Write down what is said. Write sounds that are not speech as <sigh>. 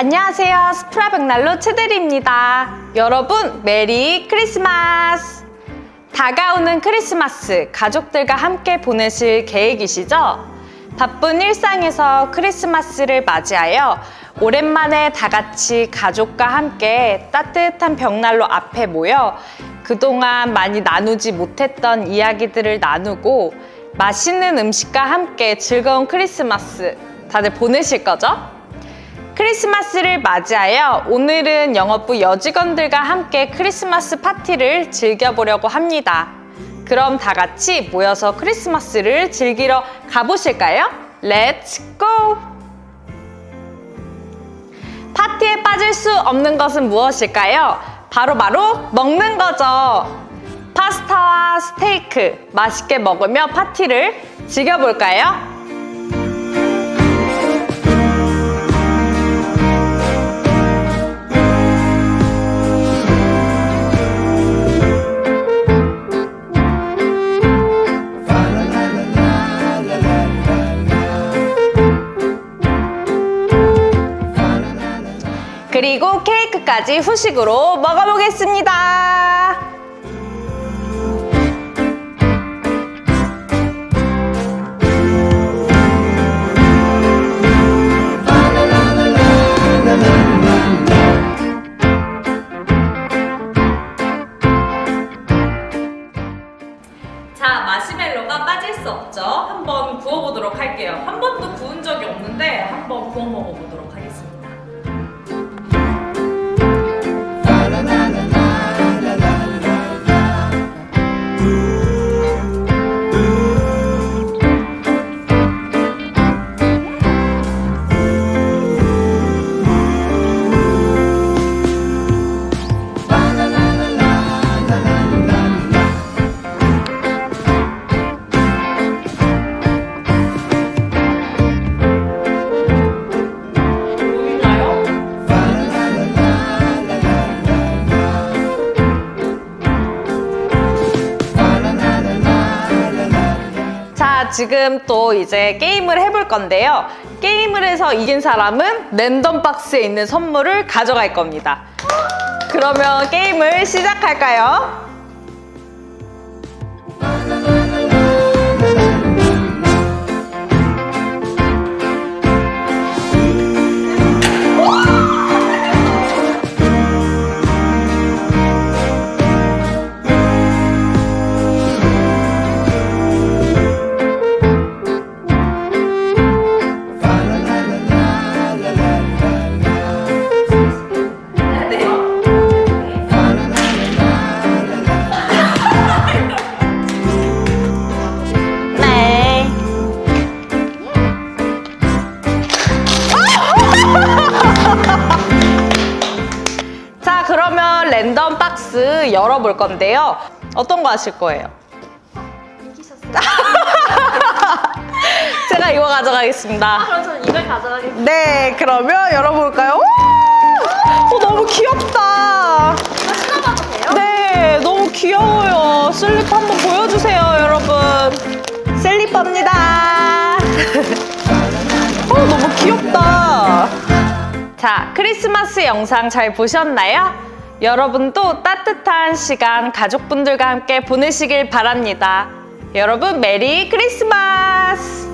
안녕하세요. 스프라 백날로 최대리입니다. 여러분, 메리 크리스마스! 다가오는 크리스마스 가족들과 함께 보내실 계획이시죠? 바쁜 일상에서 크리스마스를 맞이하여 오랜만에 다 같이 가족과 함께 따뜻한 벽난로 앞에 모여 그동안 많이 나누지 못했던 이야기들을 나누고 맛있는 음식과 함께 즐거운 크리스마스 다들 보내실 거죠? 크리스마스를 맞이하여 오늘은 영업부 여직원들과 함께 크리스마스 파티를 즐겨보려고 합니다. 그럼 다 같이 모여서 크리스마스를 즐기러 가보실까요? 렛츠 고! 파티에 빠질 수 없는 것은 무엇일까요? 바로 바로 먹는 거죠. 파스타와 스테이크 맛있게 먹으며 파티를 즐겨볼까요? 그리고 케이크까지 후식으로 먹어보겠습니다. 자, 마시멜로가 빠질 수 없죠. 한번 구워보도록 할게요. 한 번도 자, 지금 또 이제 게임을 해볼 건데요. 게임을 해서 이긴 사람은 랜덤 박스에 있는 선물을 가져갈 겁니다. 그러면 게임을 시작할까요? 랜덤 박스 열어볼 건데요. 어떤 거 하실 거예요? <laughs> 제가 이거 가져가겠습니다. 그럼 저는 이걸 가져가겠습니다. 네, 그러면 열어볼까요? 오! 어, 너무 귀엽다. 이거 신어봐도 돼요? 네, 너무 귀여워요. 슬리퍼 한번 보여주세요, 여러분. 슬리퍼입니다. <laughs> 어, 너무 귀엽다. 자, 크리스마스 영상 잘 보셨나요? 여러분도 따뜻한 시간 가족분들과 함께 보내시길 바랍니다. 여러분, 메리 크리스마스!